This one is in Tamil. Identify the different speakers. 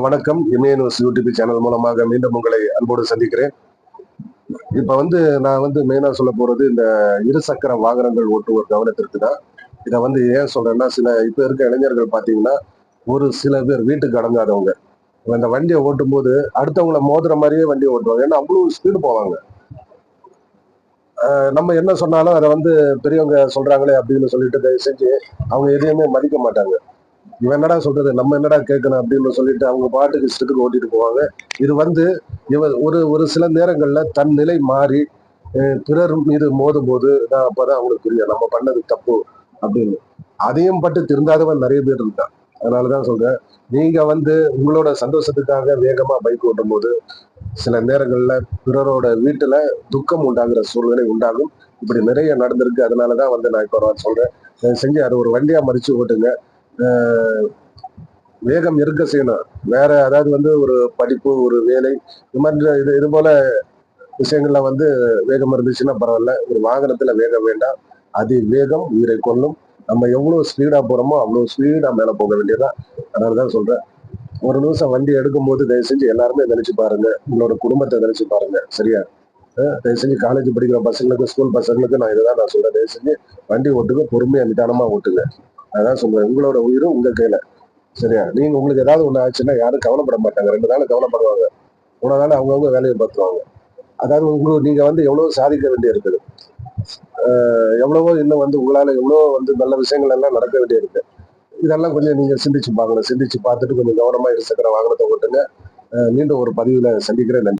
Speaker 1: வணக்கம். இமய நியூஸ் யூடியூப் சேனல் மூலமாக மீண்டும் உங்களை அன்போடு சந்திக்கிறேன். இப்ப வந்து நான் வந்து மெயினா சொல்ல போறது இந்த இருசக்கர வாகனங்கள் ஓட்டுவோர் கவனத்திற்கு தான். இதை வந்து ஏன் சொல்றேன்னா சில இப்ப இருக்க இளைஞர்கள் பாத்தீங்கன்னா ஒரு சில பேர் வீட்டுக்கு அடங்காதவங்க. அந்த வண்டியை ஓட்டும் போது அடுத்தவங்கள மோதுற மாதிரியே வண்டியை ஓட்டுவாங்க. ஏன்னா அவ்வளவு ஸ்பீடு போவாங்க. ஆஹ் நம்ம என்ன சொன்னாலும் அதை வந்து பெரியவங்க சொல்றாங்களே அப்படின்னு சொல்லிட்டு தயவு செஞ்சு அவங்க எதையுமே மதிக்க மாட்டாங்க. இவன் என்னடா சொல்றது? நம்ம என்னடா கேட்கணும் அப்படின்னு சொல்லிட்டு அவங்க பாட்டுக்கு இஷ்டத்துக்கு ஓட்டிட்டு போவாங்க. இது வந்து இவ ஒரு ஒரு சில நேரங்கள்ல தன் நிலை மாறி அஹ் பிறர் மீது மோதும் போது நான் அப்பதான் அவங்களுக்கு புரியும். நம்ம பண்ணது தப்பு அப்படின்னு. அதையும் பட்டு திருந்தாதவன் நிறைய பேர் இருக்கான். அதனாலதான் சொல்றேன். நீங்க வந்து உங்களோட சந்தோஷத்துக்காக வேகமா பைக் ஓட்டும் போது சில நேரங்கள்ல பிறரோட வீட்டுல துக்கம் உண்டாகிற சூழ்நிலை உண்டாகும். இப்படி நிறைய நடந்திருக்கு. அதனாலதான் வந்து நான் இப்போ சொல்றேன். செஞ்சு அது ஒரு வண்டியா மறிச்சு ஓட்டுங்க. வேகம் இருக்க செய்யணும். வேற அதாவது வந்து ஒரு படிப்பு ஒரு வேலை இது மாதிரி இது இது போல விஷயங்கள்ல வந்து வேகம் இருந்துச்சுன்னா பரவாயில்ல. ஒரு வாகனத்துல வேகம் வேண்டாம். அதி வேகம் உயிரை கொள்ளும் நம்ம எவ்வளவு ஸ்பீடா போறோமோ அவ்வளவு ஸ்பீடா மேல போக வேண்டியதா அதனாலதான் சொல்றேன். ஒரு நிமிஷம் வண்டி எடுக்கும் போது தயவு செஞ்சு எல்லாருமே நினைச்சு பாருங்க. உங்களோட குடும்பத்தை நினைச்சு பாருங்க. சரியா? தயவு செஞ்சு காலேஜ் படிக்கிற பசங்களுக்கு ஸ்கூல் பசங்களுக்கு நான் இதுதான் நான் சொல்றேன். தயவு செஞ்சு வண்டி ஓட்டுங்க. பொறுமையா நிதானமா ஓட்டுங்க. அதான் சொல்றேன். உங்களோட உயிரும் உங்க கையில. சரியா? நீங்க உங்களுக்கு ஏதாவது ஒண்ணு ஆச்சுன்னா யாரும் கவலைப்பட மாட்டாங்க. ரெண்டு நாள் கவலைப்படுவாங்க. மூணு நாள் அவங்கவுங்க வேலையை பார்த்துருவாங்க. அதாவது உங்களுக்கு நீங்க வந்து எவ்வளவு சாதிக்க வேண்டி இருக்குது எவ்வளவோ இன்னும் வந்து உங்களால எவ்வளவோ வந்து நல்ல விஷயங்கள் எல்லாம் நடக்க வேண்டிய இருக்கு இதெல்லாம் கொஞ்சம் நீங்க சிந்திச்சு பார்க்கணும் சிந்திச்சு பார்த்துட்டு கொஞ்சம் கவனமா இருசக்கர வாகனத்தை ஓட்டுங்க. மீண்டும் ஒரு பதிவுல சந்திக்கிறேன். நன்றி.